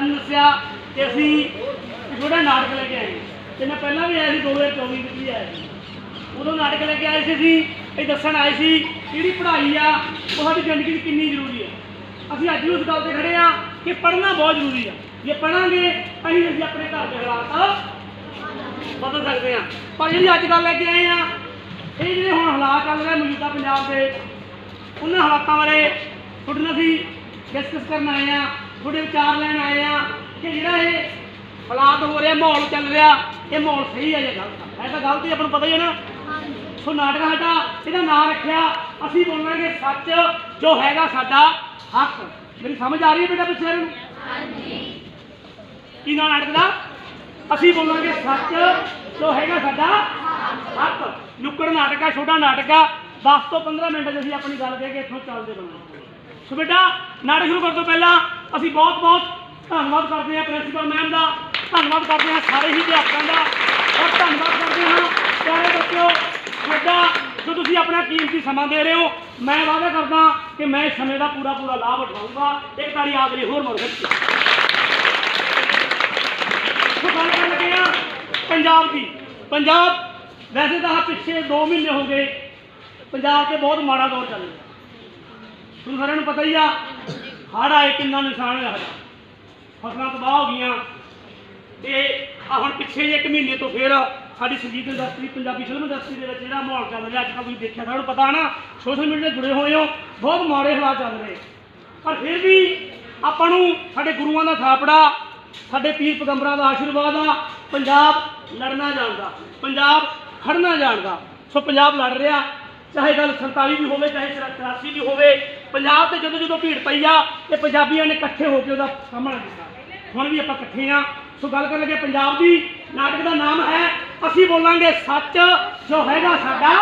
Sir ਨੇ ਦੱਸਿਆ ਕਿ ਅਸੀਂ ਇੱਕ ਨਾਟਕ ਲੈ ਕੇ ਆਏ। ਹਾਂ। ਤੇ ਮੈਂ ਪਹਿਲਾਂ ਵੀ ਆਇਆ ਸੀ 2024 ਵਿੱਚ ਵੀ ਆਇਆ ਸੀ। ਉਦੋਂ ਨਾਟਕ ਲੈ ਕੇ ਆਏ ਸੀ ਅਸੀਂ, ਇਹ ਦੱਸਣ ਆਏ ਸੀ ਜਿਹੜੀ ਪੜ੍ਹਾਈ ਆ, ਉਹ ਸਾਡੀ ਜ਼ਿੰਦਗੀ 'ਚ ਕਿੰਨੀ ਜ਼ਰੂਰੀ ਆ। ਅਸੀਂ ਅੱਜ ਵੀ ਉਸ ਗੱਲ ਤੇ ਖੜੇ ਆ ਕਿ ਪੜ੍ਹਨਾ ਬਹੁਤ ਜ਼ਰੂਰੀ ਆ। ਜੇ ਪੜਾਂਗੇ ਅਸੀਂ ਅਸੀਂ ਆਪਣੇ ਘਰ ਦੇ ਹਾਲਾਤ ਬਦਲ ਸਕਦੇ ਆ। ਪਰ ਜਿਹੜੀ ਅੱਜ ਕੱਲ੍ਹ ਲੈ ਕੇ ਆਏ ਆ, ਇਹ ਜਿਹੜੇ ਹੁਣ ਹਾਲਾਤ ਚੱਲ ਰਹੇ ਮੌਜੂਦਾ ਪੰਜਾਬ ਦੇ, ਉਹਨਾਂ ਹਾਲਾਤਾਂ ਬਾਰੇ ਤੁਹਾਡੇ ਨਾਲ ਅਸੀਂ ਡਿਸਕਸ ਕਰਨ ਆਏ ਆ। ਤੁਹਾਡੇ ਵਿਚਾਰ ਲੈਣ ਆਏ ਆ ਕਿ ਜਿਹੜਾ ਇਹ ਹਾਲਾਤ ਹੋ ਰਿਹਾ ਮਾਹੌਲ ਚੱਲ ਰਿਹਾ ਇਹ ਮਾਹੌਲ ਸਹੀ ਹੈ ਜਾਂ ਗਲਤ ਹੈ ਇਹ ਤਾਂ ਗਲਤ ਹੀ ਆਪਾਂ ਨੂੰ ਪਤਾ ਹੀ ਹੈ ਨਾ। ਸੋ ਨਾਟਕ ਸਾਡਾ ਇਹਦਾ ਨਾਮ ਰੱਖਿਆ ਅਸੀਂ ਬੋਲਾਂਗੇ ਸੱਚ ਜੋ ਹੈਗਾ ਸਾਡਾ ਹੱਕ। ਮੇਰੀ ਸਮਝ ਆ ਰਹੀ ਹੈ ਬੇਟਾ ਪਿੱਛੇ ਨੂੰ? ਹਾਂਜੀ। ਕੀ ਨਾਮ ਨਾਟਕ ਦਾ? ਅਸੀਂ ਬੋਲਾਂਗੇ ਸੱਚ ਜੋ ਹੈਗਾ ਸਾਡਾ ਹੱਕ। ਨੁੱਕੜ ਨਾਟਕ ਆ ਛੋਟਾ ਨਾਟਕ ਆ। 10 ਤੋਂ 15 ਮਿੰਟ ਅਸੀਂ ਆਪਣੀ ਗੱਲ ਕਹਿ ਕੇ ਇੱਥੋਂ ਚੱਲਦੇ ਬਣਾਂਗੇ। ਸੋ ਬੇਟਾ ਨਾਟਕ ਸ਼ੁਰੂ ਕਰਨ ਤੋਂ ਪਹਿਲਾਂ। ਅਸੀਂ ਬਹੁਤ ਬਹੁਤ ਧੰਨਵਾਦ ਕਰਦੇ ਹਾਂ ਪ੍ਰਿੰਸੀਪਲ ਮੈਮ ਦਾ, ਧੰਨਵਾਦ ਕਰਦੇ ਹਾਂ ਸਾਰੇ ਹੀ ਅਧਿਆਪਕਾਂ ਦਾ, ਔਰ ਧੰਨਵਾਦ ਕਰਦੇ ਹਾਂ ਪਿਆਰੇ ਬੱਚਿਓ ਤੁਹਾਡਾ ਜੋ ਤੁਸੀਂ ਆਪਣਾ ਕੀਮਤੀ ਸਮਾਂ ਦੇ ਰਹੇ ਹੋ, ਮੈਂ ਵਾਅਦਾ ਕਰਦਾ ਕਿ ਮੈਂ ਇਸ ਸਮੇਂ ਦਾ ਪੂਰਾ ਪੂਰਾ ਲਾਭ ਉਠਾਊਂਗਾ। ਇੱਕ ਤਾੜੀ ਆਪ ਹੋਰ ਮੋੜ ਵਿੱਚ ਸੋ ਗੱਲ ਕਰਨ ਲੱਗੇ ਆ ਪੰਜਾਬ ਦੀ। ਪੰਜਾਬ ਵੈਸੇ ਤਾਂ ਆਹ ਪਿੱਛੇ 2 ਮਹੀਨੇ ਹੋ ਗਏ, ਪੰਜਾਬ ਤੇ ਬਹੁਤ ਮਾੜਾ ਦੌਰ ਚੱਲ ਰਿਹਾ। ਤੁਹਾਨੂੰ ਸਾਰਿਆਂ ਨੂੰ ਪਤਾ ਹੀ ਆ ਹੜ੍ਹ ਆਏ ਕਿੰਨਾ ਨੁਕਸਾਨ ਹੋਇਆ ਸਾਡਾ ਫਸਲਾਂ ਤਬਾਹ ਹੋ ਗਈਆਂ। ਤੇ ਆ ਹੁਣ ਪਿੱਛੇ ਜਿਹੇ ਇੱਕ ਮਹੀਨੇ ਤੋਂ ਫੇਰ ਸਾਡੀ ਸੰਗੀਤ ਇੰਡਸਟਰੀ ਪੰਜਾਬੀ ਫਿਲਮ ਇੰਡਸਟਰੀ ਦੇ ਵਿੱਚ ਜਿਹੜਾ ਮਾਹੌਲ ਚੱਲ ਰਿਹਾ ਅੱਜ ਕੱਲ੍ਹ ਤੁਸੀਂ ਦੇਖਿਆ, ਤੁਹਾਨੂੰ ਪਤਾ ਨਾ ਸੋਸ਼ਲ ਮੀਡੀਆ ਨਾਲ ਜੁੜੇ ਹੋਏ ਹੋ, ਬਹੁਤ ਮਾੜੇ ਹਾਲਾਤ ਚੱਲ ਰਹੇ। ਪਰ ਫਿਰ ਵੀ ਆਪਾਂ ਨੂੰ ਸਾਡੇ ਗੁਰੂਆਂ ਦਾ ਥਾਪੜਾ, ਸਾਡੇ ਪੀਰ ਪੈਗੰਬਰਾਂ ਦਾ ਆਸ਼ੀਰਵਾਦ ਆ, ਪੰਜਾਬ ਲੜਨਾ ਜਾਣਦਾ, ਪੰਜਾਬ ਖੜਨਾ ਜਾਣਦਾ। ਸੋ ਪੰਜਾਬ ਲੜ ਰਿਹਾ ਚਾਹੇ ਗੱਲ 47 ਦੀ ਹੋਵੇ ਚਾਹੇ 84 ਦੀ ਹੋਵੇ ਪੰਜਾਬ ਤੇ ਜਦੋਂ ਜਦੋਂ ਭੀੜ ਪਈ ਆ ਤੇ ਪੰਜਾਬੀਆਂ ਨੇ ਇਕੱਠੇ ਹੋ ਕੇ ਉਹਦਾ ਸਾਹਮਣਾ ਕੀਤਾ। ਹੁਣ ਵੀ ਆਪਾਂ ਇਕੱਠੇ ਆ। ਸੋ ਗੱਲ ਕਰਨ ਲੱਗੇ ਪੰਜਾਬ ਦੀ ਨਾਟਕ ਦਾ ਨਾਮ ਹੈ ਅਸੀਂ ਬੋਲਾਂਗੇ ਸੱਚ ਜੋ ਹੈਗਾ ਸਾਡਾ।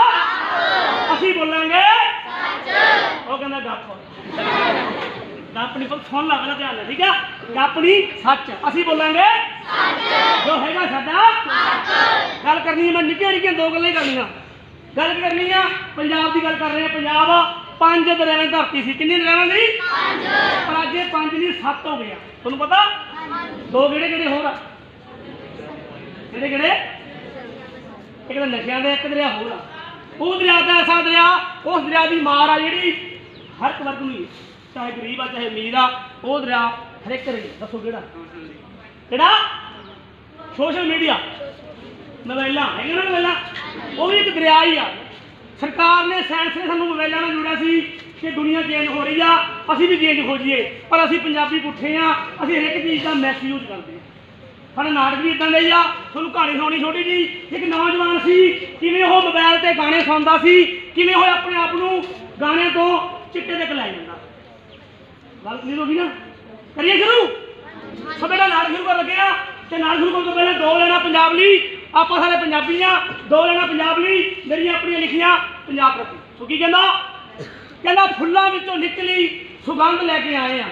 ਅਸੀਂ ਬੋਲਾਂਗੇ ਸੱਚ। ਉਹ ਕਹਿੰਦਾ ਗੱਪ ਗੱਪ ਨਹੀਂ ਪਰ ਸੁਣ ਲਾ ਮੇਰਾ ਧਿਆਨ ਨਾਲ ਠੀਕ ਆ? ਗੱਪ ਨਹੀਂ ਸੱਚ। ਅਸੀਂ ਬੋਲਾਂਗੇ ਸੱਚ। ਜੋ ਹੈਗਾ ਸਾਡਾ। ਸੱਚ। ਗੱਲ ਕਰਨੀ ਹੈ ਮੈਂ ਨਿੱਕੀਆਂ ਨਿੱਕੀਆਂ ਦੋ ਗੱਲਾਂ ਹੀ ਕਰਨੀਆਂ। ਗੱਲ ਕਰਨੀ ਆ? ਪੰਜਾਬ ਦੀ ਗੱਲ ਕਰ ਰਹੇ ਆ ਪੰਜਾਬ ਪੰਜ ਦਰਿਆਵਾਂ ਦੀ ਧਰਤੀ ਸੀ। ਕਿੰਨੀ ਦਰਿਆਵਾਂ ਦੀ ਪੰਜ। ਪਰ ਅੱਜ ਇਹ ਪੰਜ ਨਹੀਂ ਸੱਤ ਹੋ ਗਿਆ ਤੁਹਾਨੂੰ ਪਤਾ? ਦੋ ਕਿਹੜੇ ਕਿਹੜੇ ਹੋਰ ਆ? ਕਿਹੜੇ ਕਿਹੜੇ? ਇੱਕ ਤਾਂ ਨਸ਼ਿਆਂ ਦਾ ਇੱਕ ਦਰਿਆ ਹੋਰ ਆ। ਉਹ ਦਰਿਆ ਦਾ ਐਸਾ ਦਰਿਆ ਉਸ ਦਰਿਆ ਦੀ ਮਾਰ ਆ ਜਿਹੜੀ ਹਰ ਇੱਕ ਵਰਗ ਨੂੰ ਚਾਹੇ ਗਰੀਬ ਆ ਚਾਹੇ ਅਮੀਰ ਆ ਉਹ ਦਰਿਆ ਹਰ ਇੱਕ ਦੇ ਦੱਸੋ ਕਿਹੜਾ? ਕਿਹੜਾ? Social media. ਮੋਬਾਈਲਾਂ, ਹੈਗਾ ਨਾ ਮੋਬਾਈਲਾਂ? ਉਹ ਵੀ ਇੱਕ ਦਰਿਆ ਹੀ ਆ। ਸਰਕਾਰ ਨੇ ਸਾਇੰਸ ਨੇ ਸਾਨੂੰ ਮੋਬਾਈਲਾਂ ਨਾਲ ਜੋੜਿਆ ਸੀ ਕਿ ਦੁਨੀਆ ਚੇਂਜ ਹੋ ਰਹੀ ਆ, ਅਸੀਂ ਵੀ ਚੇਂਜ ਹੋ ਜਾਈਏ। ਪਰ ਅਸੀਂ ਪੰਜਾਬੀ ਪੁੱਠੇ ਆ, ਅਸੀਂ ਹਰ ਇੱਕ ਚੀਜ਼ ਦਾ ਮੈਸ ਯੂਜ਼ ਕਰਦੇ ਆ। ਸਾਡਾ ਨਾਟਕ ਵੀ ਇਦਾਂ ਦਾ ਹੀ ਆ, ਤੁਹਾਨੂੰ ਕਹਾਣੀ ਸੁਣਾਉਣੀ ਛੋਟੀ ਜੀ ਇੱਕ ਨੌਜਵਾਨ ਸੀ, ਕਿਵੇਂ ਉਹ ਮੋਬਾਈਲ ਤੇ ਗਾਣੇ ਸੁਣਦਾ ਸੀ, ਕਿਵੇਂ ਉਹ ਆਪਣੇ ਆਪ ਨੂੰ ਗਾਣਿਆਂ ਤੋਂ ਚਿੱਟੇ ਤੇ ਕਲਾਈ ਜਾਂਦਾ। ਗੱਲ ਕਲੀਅਰ ਹੋ ਗਈ ਨਾ? ਕਰੀਏ ਸ਼ੁਰੂ? ਸੋ ਬੇਟਾ ਨਾਟਕ ਸ਼ੁਰੂ ਕਰਨ ਲੱਗੇ ਆ, ਤੇ ਨਾਟਕ ਸ਼ੁਰੂ ਕਰਨ ਤੋਂ ਪਹਿਲਾਂ ਦੋ ਲੈਣਾ ਪੰਜਾਬ ਲਈ। ਆਪਾਂ ਸਾਰੇ ਪੰਜਾਬੀ ਆ ਦੋ ਲੈਣਾ ਪੰਜਾਬ ਲਈ, ਮੇਰੀਆਂ ਆਪਣੀਆਂ ਲਿਖੀਆਂ ਪੰਜਾਬ ਪ੍ਰਤੀ। ਸੋ ਕੀ ਕਹਿੰਦਾ? ਕਹਿੰਦਾ, ਫੁੱਲਾਂ ਵਿੱਚੋਂ ਨਿਕਲੀ ਸੁਗੰਧ ਲੈ ਕੇ ਆਏ ਆ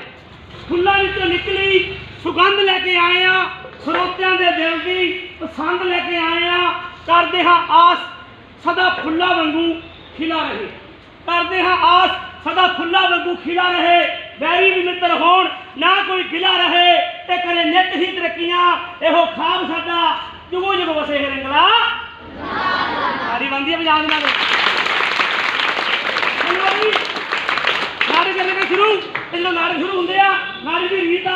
ਫੁੱਲਾਂ ਵਿੱਚੋਂ ਨਿਕਲੀ ਸੁਗੰਧ ਲੈ ਕੇ ਆਏ ਆ ਸਰੋਤਿਆਂ ਦੇ ਦਿਲ ਦੀ ਪਸੰਦ ਲੈ ਕੇ ਆਏ ਆ ਕਰਦੇ ਹਾਂ ਆਸ, ਸਦਾ ਫੁੱਲਾਂ ਵਾਂਗੂ ਖਿਲਾ ਰਹੇ। ਕਰਦੇ ਹਾਂ ਆਸ, ਸਦਾ ਫੁੱਲਾਂ ਵਾਂਗੂ ਖਿਲਾ ਰਹੇ। ਵੈਰੀ ਵੀ ਮਿੱਤਰ ਹੋਣ, ਨਾ ਕੋਈ ਗਿਲਾ ਰਹੇ ਤੇ ਕਰੇ ਨਿਤ ਹੀ ਤਰੱਕੀਆਂ। ਇਹੋ ਖਾਬ ਸਾਡਾ ਜੁਗੋ ਜੁਗ ਵਸੇ ਇਹ ਸਾਡੀ ਬੰਦੀ ਹੈ ਪੰਜਾਬ ਦੇ ਨਾਲ ਨਾਟਕ ਕਰਨੇ ਸ਼ੁਰੂ ਇਹ ਜਦੋਂ ਨਾਟਕ ਸ਼ੁਰੂ ਹੁੰਦੇ ਆ ਨਾਟਕ ਦੀ ਰੀਤ ਆ